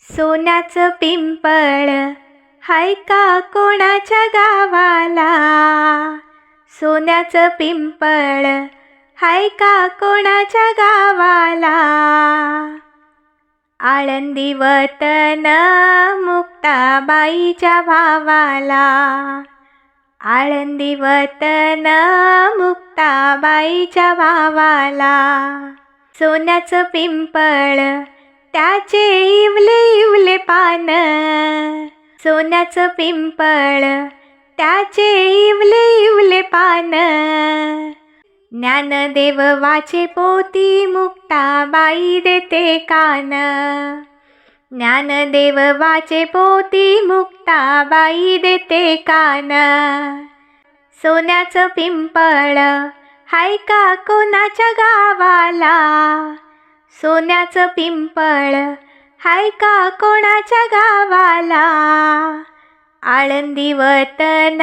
सोन्याचं पिंपळ. हाय का कोणाच्या गावाला? सोन्याचं पिंपळ. हाय का कोणाच्या गावाला? आळंदी वतन मुक्ताबाईच्या भावाला. आळंदी वतन मुक्ताबाईच्या भावाला. सोन्याचं पिंपळ. त्याचे इवले इवले पान सोन्याचं पिंपळ त्याचे इवले इवले पान. ज्ञानदेव वाचे पोती मुक्ताबाई देते कान. ज्ञानदेव वाचे पोती मुक्ताबाई देते कान. सोन्याचं पिंपळ हाय का कोणाच्या गावाला? सोन्याचं पिंपळ. हाय का कोणाच्या गावाला? आळंदी वतन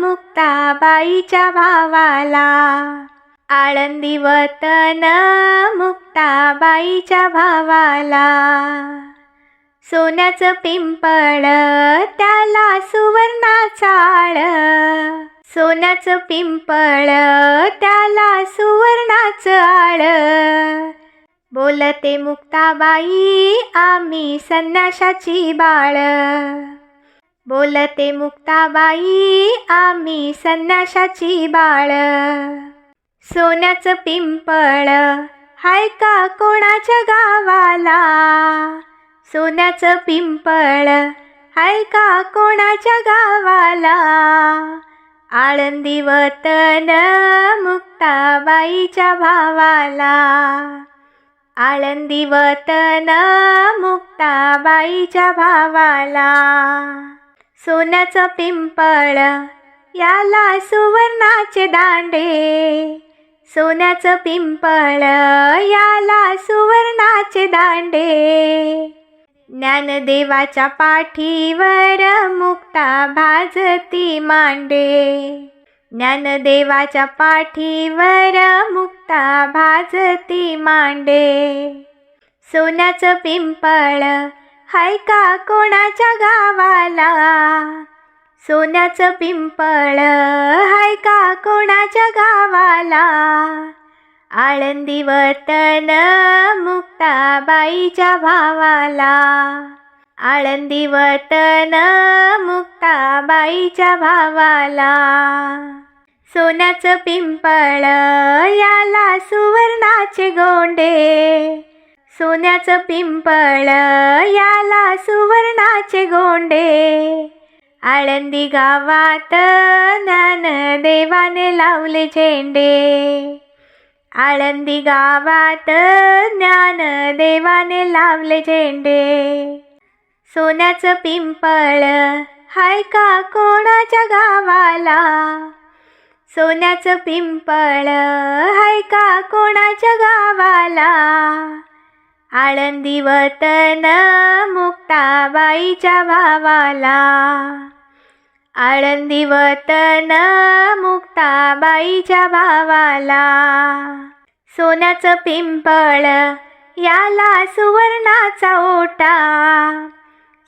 मुक्ताबाईच्या भावाला. आळंदी वतन मुक्ताबाईच्या भावाला. सोन्याचं पिंपळ त्याला सुवर्णाचा आळ. सोन्याचं पिंपळ त्याला सुवर्णाचं आळ. बोलते मुक्ताबाई आम्ही संन्याशाची बाळ. बोलते मुक्ताबाई आम्ही संन्याशाची बाळ. सोन्याचं पिंपळ हाय का कोणाच्या गावाला? सोन्याचं पिंपळ हाय का कोणाच्या गावाला? आळंदी वतन मुक्ताबाईच्या भावाला. आळंदी वतन मुक्ताबाईच्या भावाला. सोन्याचं पिंपळ याला सुवर्णाचे दांडे. सोन्याचं पिंपळ याला सुवर्णाचे दांडे. ज्ञानदेवाच्या पाठीवर मुक्ता भाजती मांडे. ज्ञानदेवाच्या पाठीवर मुक्ता भाजती मांडे. सोन्याचं पिंपळ हाय का कोणाच्या गावाला? सोन्याचं पिंपळ हाय का कोणाच्या गावाला? आळंदी वतन मुक्ताबाईच्या भावाला. आळंदी वतन मुक्ताबाईच्या भावाला. सोन्याचं पिंपळ याला सुवर्णाचे गोंडे. सोन्याचं पिंपळ याला सुवर्णाचे गोंडे. आळंदी गावात ज्ञानदेवाने लावले झेंडे. आळंदी गावात ज्ञानदेवाने लावले झेंडे. सोन्याचं पिंपळ हाय का कोणाच्या गावाला? सोन्याचं पिंपळ हाय का कोणाच्या गावाला? आळंदी वतन मुक्ताबाईच्या भावाला. आळंदी वतन मुक्ताबाईच्या भावाला. सोन्याचं पिंपळ याला सुवर्णाचा ओटा.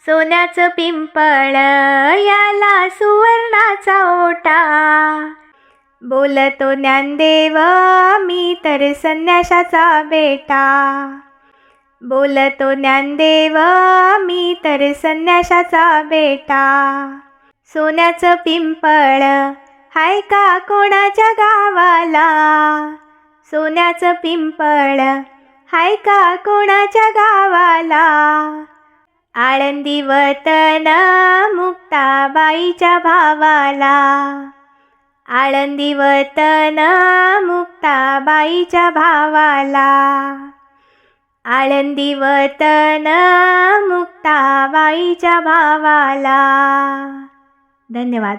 सोन्याचं पिंपळ याला सुवर्णाचा ओटा. बोलतो ज्ञानदेव मी तर संन्याशाचा बेटा. बोलतो ज्ञानदेव मी तर संन्याशाचा बेटा. सोन्याचं पिंपळ हाय का कोणाच्या गावाला? सोन्याचं पिंपळ हाय का कोणाच्या गावाला? आळंदी वतन मुक्ताबाईच्या भावाला. आळंदी वतन मुक्ताबाईच्या भावाला. आळंदी वतन मुक्ताबाईच्या भावाला. धन्यवाद.